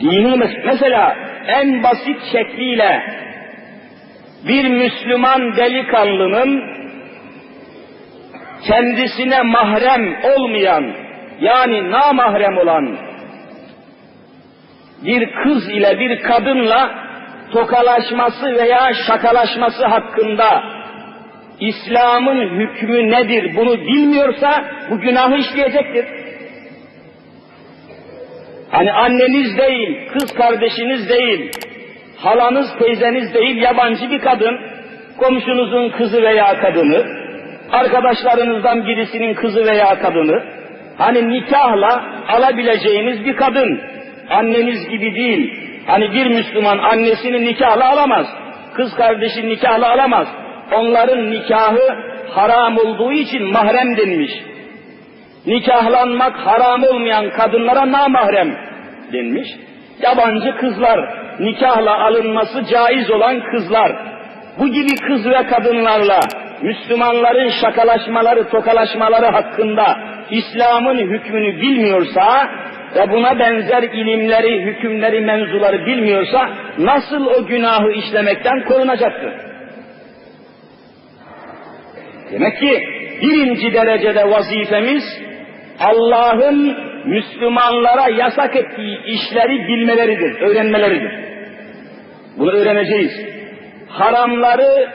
Dini mes- mesela en basit şekliyle bir Müslüman delikanlının kendisine mahrem olmayan yani namahrem olan bir kız ile bir kadınla tokalaşması veya şakalaşması hakkında İslam'ın hükmü nedir bunu bilmiyorsa bu günahı işleyecektir. Hani anneniz değil, kız kardeşiniz değil, halanız, teyzeniz değil, yabancı bir kadın, komşunuzun kızı veya kadını, arkadaşlarınızdan birisinin kızı veya kadını, hani nikahla alabileceğiniz bir kadın, anneniz gibi değil. Hani bir Müslüman annesini nikahla alamaz, kız kardeşi nikahla alamaz. Onların nikahı haram olduğu için mahrem denmiş. Nikahlanmak haram olmayan kadınlara namahrem denmiş. Yabancı kızlar, nikahla alınması caiz olan kızlar, bu gibi kız ve kadınlarla Müslümanların şakalaşmaları, tokalaşmaları hakkında İslam'ın hükmünü bilmiyorsa ve buna benzer ilimleri, hükümleri, menzuları bilmiyorsa nasıl o günahı işlemekten korunacaktır? Demek ki birinci derecede vazifemiz Allah'ın Müslümanlara yasak ettiği işleri bilmeleridir, öğrenmeleridir. Bunu öğreneceğiz. Haramları,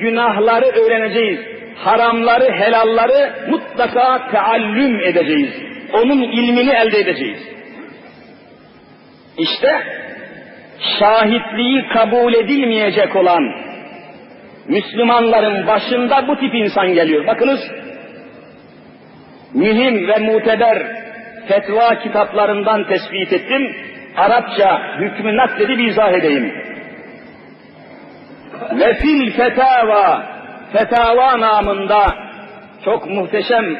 günahları öğreneceğiz. Haramları, helalları mutlaka teallüm edeceğiz. Onun ilmini elde edeceğiz. İşte şahitliği kabul edilmeyecek olan Müslümanların başında bu tip insan geliyor. Bakınız mühim ve muteber fetva kitaplarından tespit ettim. Arapça hükmü nakledip izah edeyim. Ve fil fetava, fetava namında çok muhteşem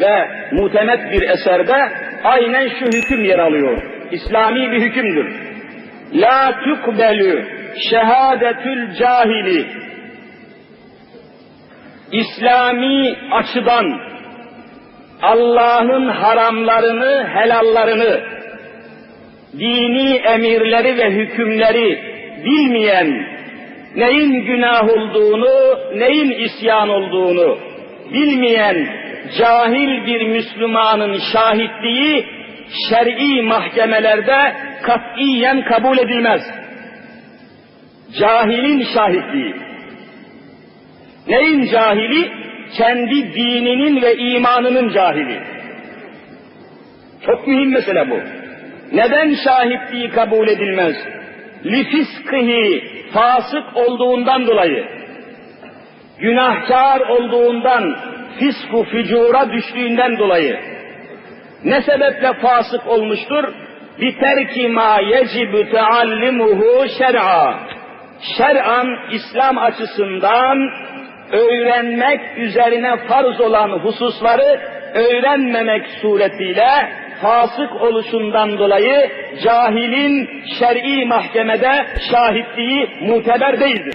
ve mutemet bir eserde aynen şu hüküm yer alıyor. İslami bir hükümdür. La tukbelü şehadetül cahili İslami açıdan Allah'ın haramlarını, helallarını, dini emirleri ve hükümleri bilmeyen, neyin günah olduğunu, neyin isyan olduğunu bilmeyen cahil bir Müslümanın şahitliği şer'i mahkemelerde katiyen kabul edilmez. Cahilin şahitliği. Neyin cahili? kendi dininin ve imanının cahili. Çok mühim mesele bu. Neden şahitliği kabul edilmez? Lifiskihi fasık olduğundan dolayı, günahkar olduğundan, fisku fücura düştüğünden dolayı, ne sebeple fasık olmuştur? Biterki ma yecibu teallimuhu şer'a. Şer'an İslam açısından öğrenmek üzerine farz olan hususları öğrenmemek suretiyle fasık oluşundan dolayı cahilin şer'i mahkemede şahitliği muteber değildir.